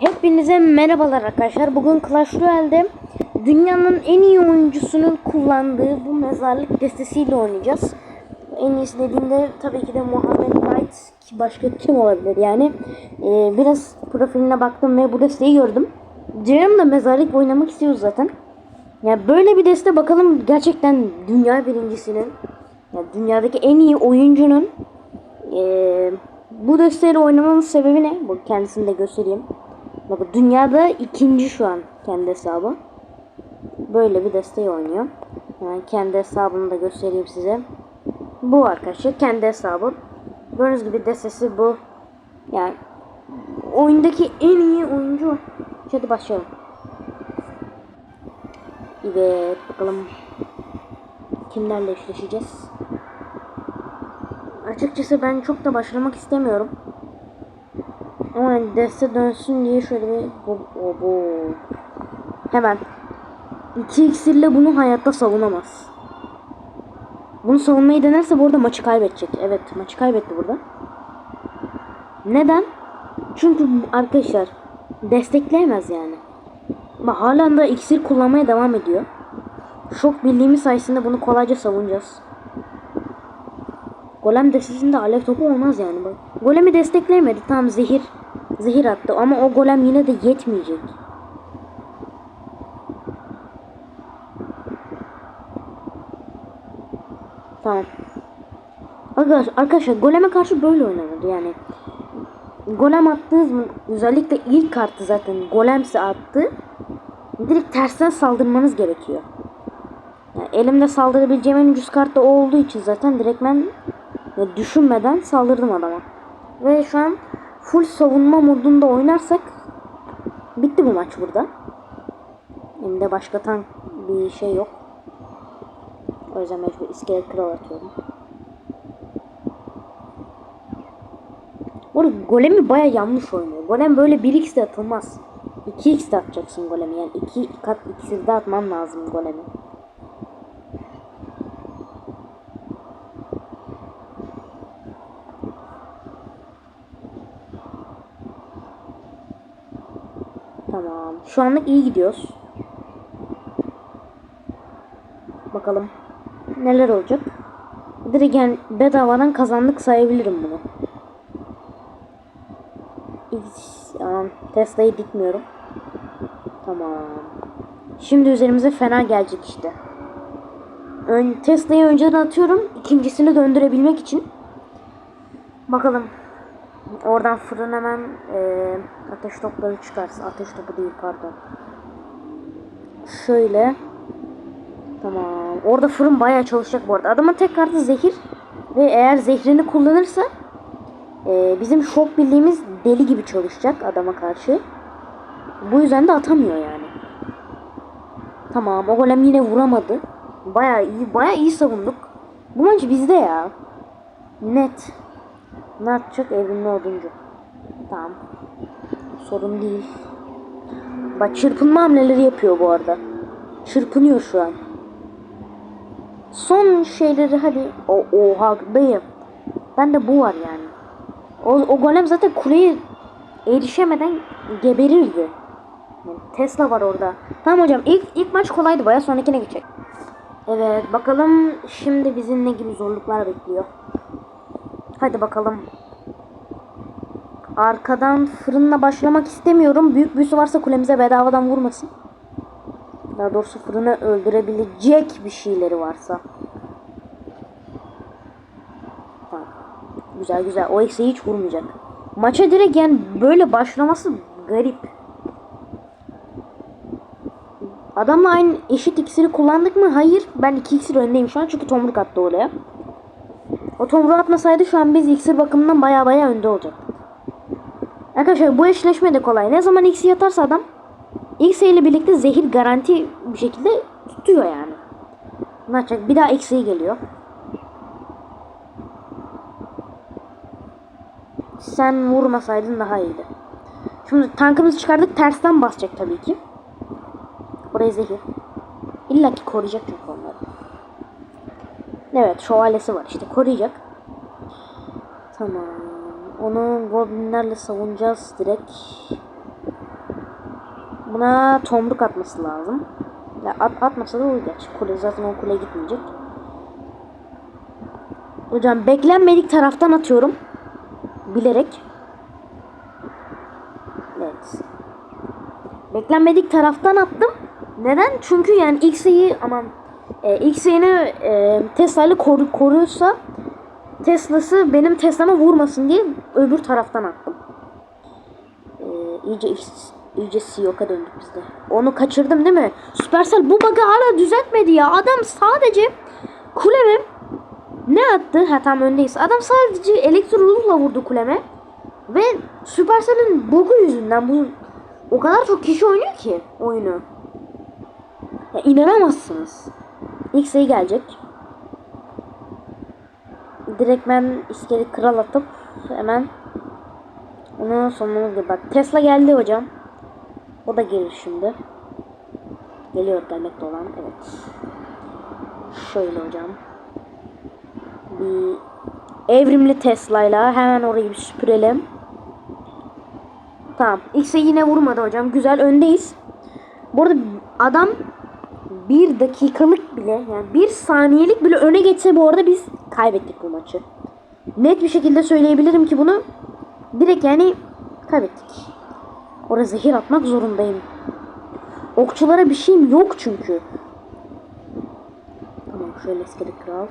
Hepinize merhabalar arkadaşlar. Bugün Clash Royale'de dünyanın en iyi oyuncusunun kullandığı bu mezarlık destesiyle oynayacağız. En iyisi dediğimde tabii ki de Muhammed Knight ki başka kim olabilir yani. Ee, biraz profiline baktım ve bu desteği gördüm. Canım da mezarlık oynamak istiyor zaten. Ya böyle bir deste bakalım gerçekten dünya birincisinin, ya dünyadaki en iyi oyuncunun ee, bu desteğiyle oynamamın sebebi ne? Bu kendisini de göstereyim. Bakın dünyada ikinci şu an kendi hesabı. Böyle bir desteği oynuyor. Hemen kendi hesabını da göstereyim size. Bu arkadaşlar kendi hesabı. Gördüğünüz gibi destesi bu. Yani oyundaki en iyi oyuncu. Hadi başlayalım. Evet bakalım kimlerle eşleşeceğiz. Açıkçası ben çok da başlamak istemiyorum. Ama deste dönsün diye şöyle bir bu, o, bu. Hemen. 2 iksirle bunu hayatta savunamaz. Bunu savunmayı denerse burada maçı kaybedecek. Evet maçı kaybetti burada. Neden? Çünkü arkadaşlar destekleyemez yani. Ama halen da iksir kullanmaya devam ediyor. Şok birliğimiz sayesinde bunu kolayca savunacağız. Golem destesinde alev topu olmaz yani bak. Golemi destekleyemedi. Tamam zehir zehir attı ama o golem yine de yetmeyecek. Tamam. Arkadaşlar, arkadaşlar goleme karşı böyle oynanır yani. Golem attığınız mı özellikle ilk kartı zaten golemse attı. Direkt tersten saldırmanız gerekiyor. Yani elimde saldırabileceğim en ucuz kart da o olduğu için zaten direkt ben ya düşünmeden saldırdım adama. Ve şu an full savunma modunda oynarsak bitti bu maç burada. Elimde başka tank bir şey yok. O yüzden mecbur iskelet kral atıyorum. Bu golemi baya yanlış oynuyor. Golem böyle 1x de atılmaz. 2x de atacaksın golemi yani 2 kat ikisi de atman lazım golemi. Tamam. Şu anlık iyi gidiyoruz. Bakalım neler olacak. Direkt yani bedavadan kazandık sayabilirim bunu. Hiç, tamam. Tesla'yı dikmiyorum. Tamam. Şimdi üzerimize fena gelecek işte. Ön, Tesla'yı önceden atıyorum. ikincisini döndürebilmek için. Bakalım. Oradan fırın hemen e, ateş topları çıkarsın. Ateş topu değil pardon. Şöyle. Tamam. Orada fırın bayağı çalışacak bu arada. Adamın tek kartı zehir. Ve eğer zehrini kullanırsa e, bizim şok birliğimiz deli gibi çalışacak adama karşı. Bu yüzden de atamıyor yani. Tamam o golem yine vuramadı. Bayağı iyi, bayağı iyi savunduk. Bu maç bizde ya. Net. Ne yapacak evrimli oduncu. Tamam. Sorun değil. Bak çırpınma hamleleri yapıyor bu arada. Çırpınıyor şu an. Son şeyleri hadi. O, oha dayı. Ben de bu var yani. O, o golem zaten kuleye erişemeden geberirdi. Tesla var orada. Tamam hocam ilk ilk maç kolaydı baya sonrakine geçecek. Evet bakalım şimdi bizi ne gibi zorluklar bekliyor. Hadi bakalım. Arkadan fırınla başlamak istemiyorum. Büyük büyüsü varsa kulemize bedavadan vurmasın. Daha doğrusu fırını öldürebilecek bir şeyleri varsa. Tamam. Güzel güzel. O eksiği hiç vurmayacak. Maça direkt yani böyle başlaması garip. Adamla aynı eşit iksiri kullandık mı? Hayır. Ben iki iksir öndeyim şu an çünkü tomruk attı oraya. O tomruğu atmasaydı şu an biz iksir bakımından baya baya önde olacaktık. Arkadaşlar bu eşleşme de kolay. Ne zaman X'i yatarsa adam X ile birlikte zehir garanti bir şekilde tutuyor yani. Ne? Bir daha X'i geliyor. Sen vurmasaydın daha iyiydi. Şimdi tankımızı çıkardık. Tersten basacak tabii ki. Oraya zehir. İlla ki koruyacak çünkü onları. Evet şövalyesi var işte koruyacak. Tamam. Onu goblinlerle savunacağız direkt. Buna tomruk atması lazım. Ya at, atmasa da olur. Kule zaten o kule gitmeyecek. Hocam beklenmedik taraftan atıyorum. Bilerek. Evet. Beklenmedik taraftan attım. Neden? Çünkü yani X'yi aman e, X'ini e, Tesla'yı koru, koruyorsa Tesla'sı benim Tesla'ma vurmasın diye öbür taraftan attım. E, iyice iyice CEO'ka döndük biz de. Onu kaçırdım değil mi? Supercell bu bug'ı hala düzeltmedi ya. Adam sadece kuleme ne attı? Ha tam öndeyiz. Adam sadece elektrolukla vurdu kuleme. Ve Supercell'in bug'u yüzünden bu o kadar çok kişi oynuyor ki oyunu. Ya inanamazsınız. İlk sayı gelecek. Direkt ben iskeli kral atıp hemen onu sonuna gibi bak. Tesla geldi hocam. O da gelir şimdi. Geliyor gelmekte olan. Evet. Şöyle hocam. Bir evrimli Tesla'yla hemen orayı bir süpürelim. Tamam. X'e yine vurmadı hocam. Güzel öndeyiz. Bu arada adam bir dakikalık bile yani bir saniyelik bile öne geçse bu arada biz kaybettik bu maçı. Net bir şekilde söyleyebilirim ki bunu direkt yani kaybettik. Oraya zehir atmak zorundayım. Okçulara bir şeyim yok çünkü. Tamam şöyle iskele kral.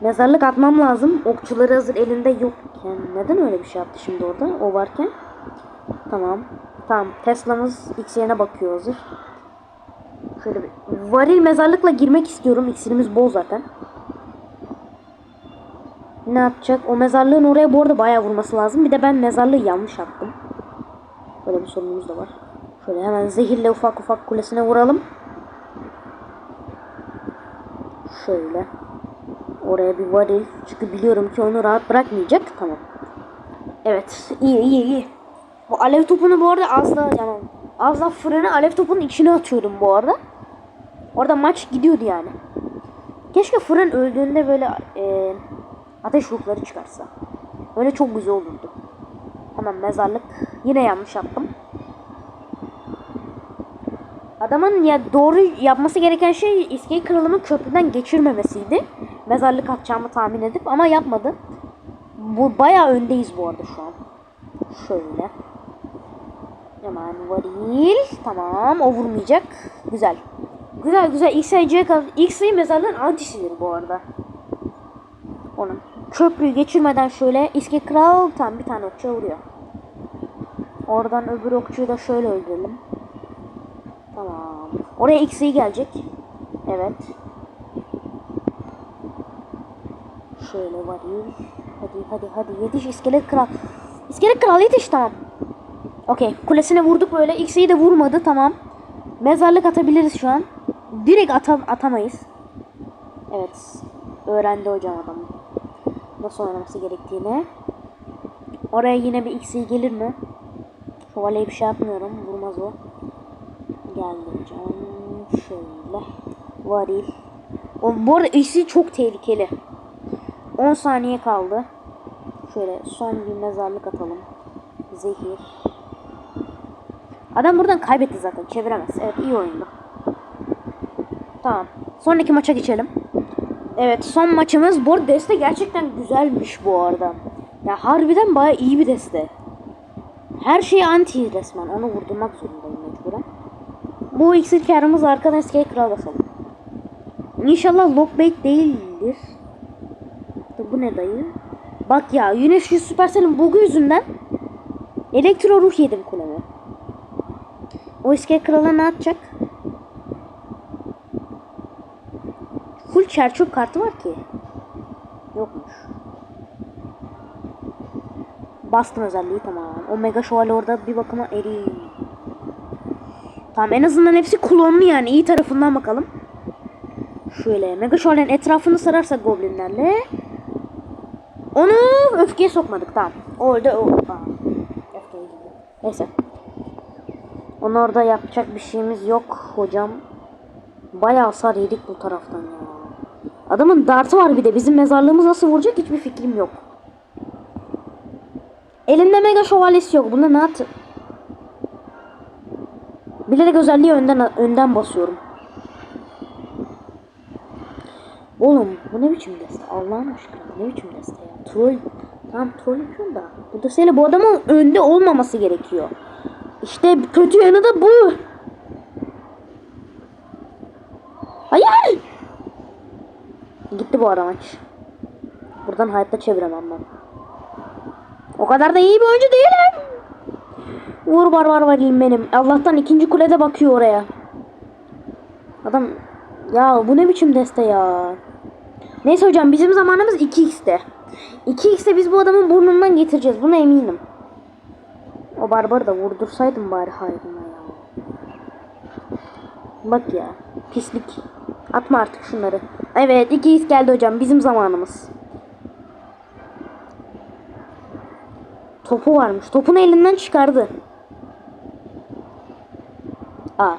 Mezarlık atmam lazım. Okçuları hazır elinde yok. Yani neden öyle bir şey yaptı şimdi orada o varken? Tamam. Tamam. Tesla'mız X yerine bakıyor hazır. Şöyle bir varil mezarlıkla girmek istiyorum. İksirimiz bol zaten. Ne yapacak? O mezarlığın oraya bu arada bayağı vurması lazım. Bir de ben mezarlığı yanlış attım. Böyle bir sorunumuz da var. Şöyle hemen zehirle ufak ufak kulesine vuralım. Şöyle. Oraya bir varil. Çünkü biliyorum ki onu rahat bırakmayacak. Tamam. Evet. iyi iyi iyi. Bu alev topunu bu arada az da yani az da fırını alev topunun içine atıyordum bu arada. Orada maç gidiyordu yani. Keşke fırın öldüğünde böyle e, ateş ruhları çıkarsa. Öyle çok güzel olurdu. Hemen mezarlık. Yine yanlış yaptım. Adamın ya doğru yapması gereken şey iskele kralımı köprüden geçirmemesiydi. Mezarlık atacağımı tahmin edip ama yapmadı. Bu bayağı öndeyiz bu arada şu an. Şöyle. Hemen varil. Tamam o vurmayacak. Güzel. Güzel güzel. X sayıcıya kadar. X sayı mezarlığın antisidir bu arada. Onun. Köprüyü geçirmeden şöyle iske kral tam bir tane okçuya vuruyor. Oradan öbür okçuyu da şöyle öldürelim. Tamam. Oraya X'i gelecek. Evet. Şöyle varil. Hadi hadi hadi yetiş iskelet kral. İskelet kral yetiş tamam. Okey. Kulesine vurduk böyle. X'i de vurmadı tamam. Mezarlık atabiliriz şu an. Direkt ata atamayız. Evet. Öğrendi hocam adam. Nasıl oynaması gerektiğini. Oraya yine bir X'i gelir mi? Şövalyeyi bir şey yapmıyorum. Vurmaz o. Geldi hocam. Şöyle. Varil. O, bu arada X'i çok tehlikeli. 10 saniye kaldı. Şöyle son bir mezarlık atalım. Zehir. Adam buradan kaybetti zaten. Çeviremez. Evet iyi oyundu. Tamam. Sonraki maça geçelim. Evet son maçımız. Bu arada deste gerçekten güzelmiş bu arada. Ya harbiden baya iyi bir deste. Her şey anti resmen. Onu vurdurmak zorundayım mecburen. Bu iksir karımız arkadan eskiye kral basalım. İnşallah lockbait değildir. Bu ne dayı? Bak ya Yunus şu Supercell'in bug'u yüzünden elektro ruh yedim kuleme. O iskele krala ne atacak? Full çerçöp kartı var ki. Yokmuş. Bastım özelliği tamam. O mega şövalye orada bir bakıma eriyor. Tamam en azından hepsi klonlu yani iyi tarafından bakalım. Şöyle mega şövalyenin etrafını sararsak goblinlerle. Onu öfkeye sokmadık tamam. Orada o. Öfkeye. Neyse. Onu orada yapacak bir şeyimiz yok hocam. Bayağı hasar yedik bu taraftan ya. Adamın dartı var bir de. Bizim mezarlığımız nasıl vuracak hiçbir fikrim yok. Elinde mega şövalyesi yok. Bunda ne at? Bilerek özelliği önden önden basıyorum. Oğlum bu ne biçim deste? Allah'ın aşkına ne biçim deste ya? Troll. Tamam troll yapıyorum da. Bu desteyle bu adamın önde olmaması gerekiyor. İşte kötü yanı da bu. Hayır. Gitti bu ara maç. Buradan hayatta çeviremem ben. O kadar da iyi bir oyuncu değilim. Vur barbar varayım benim. Allah'tan ikinci kulede bakıyor oraya. Adam ya bu ne biçim deste ya. Neyse hocam bizim zamanımız 2x'te. 2x'te biz bu adamın burnundan getireceğiz. Buna eminim. O barbarı da vurdursaydım bari hayrına ya. Bak ya. Pislik. Atma artık şunları. Evet 2x geldi hocam. Bizim zamanımız. Topu varmış. Topunu elinden çıkardı. Aa.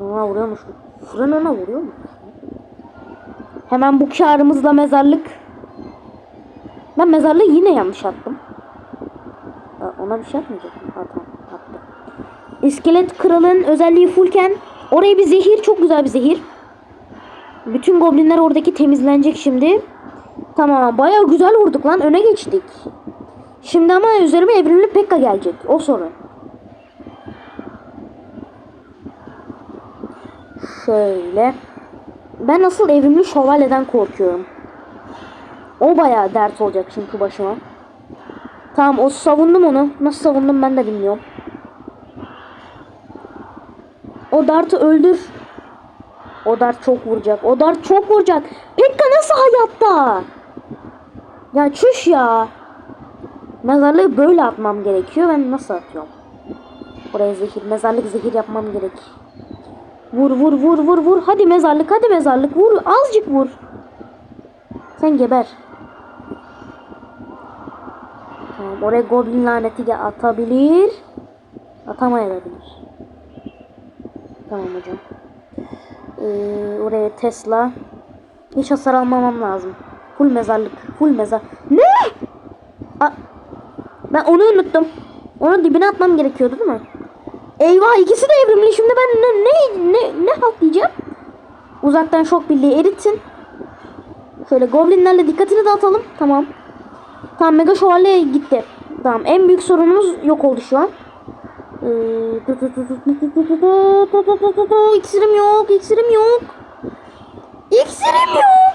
Ona vuruyormuş. Fırın ona vuruyor mu? Hemen bu karımızla mezarlık. Ben mezarlığı yine yanlış attım. Aa, ona bir şey tamam, attım. İskelet kralın özelliği fullken oraya bir zehir çok güzel bir zehir. Bütün goblinler oradaki temizlenecek şimdi. Tamam baya güzel vurduk lan öne geçtik. Şimdi ama üzerime evrimli Pekka gelecek. O sorun. Şöyle. Ben nasıl evrimli şövalyeden korkuyorum. O bayağı dert olacak çünkü başıma. Tamam o savundum onu. Nasıl savundum ben de bilmiyorum. O dartı öldür. O dart çok vuracak. O dart çok vuracak. Pekka nasıl hayatta? Ya çüş ya. Mezarlığı böyle atmam gerekiyor. Ben nasıl atıyorum? Buraya zehir, mezarlık zehir yapmam gerek. Vur vur vur vur vur. Hadi mezarlık hadi mezarlık vur. Azıcık vur. Sen geber. Tamam oraya goblin laneti de atabilir. Atamayabilir. Tamam hocam. Ee, oraya Tesla. Hiç hasar almamam lazım. Full mezarlık. Full mezar. Ne? A ben onu unuttum. Onu dibine atmam gerekiyordu değil mi? Eyvah ikisi de evrimli. Şimdi ben ne ne ne, ne halt diyeceğim? Uzaktan şok birliği eritsin. Şöyle goblinlerle dikkatini dağıtalım. Tamam. Tamam mega şövalye gitti. Tamam en büyük sorunumuz yok oldu şu an. Ee, İksirim yok, iksirim yok. İksirim yok.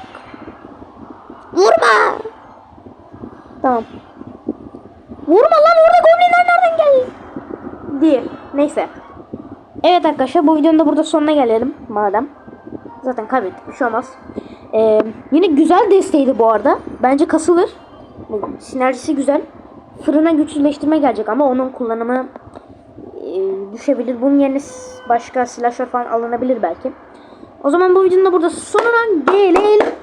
Vurma. Tamam. Vurma lan orada goblinler nereden geldi? Diye. Neyse. Evet arkadaşlar bu videonun da burada sonuna gelelim madem. Zaten kaybettik bir şey olmaz. Ee, yine güzel desteğiydi bu arada. Bence kasılır. Sinerjisi güzel. Fırına güçsüzleştirme gelecek ama onun kullanımı e, düşebilir. Bunun yerine başka silahlar falan alınabilir belki. O zaman bu videonun da burada sonuna gelelim.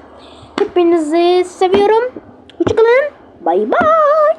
Hepinizi seviyorum. Hoşçakalın. Bay bay.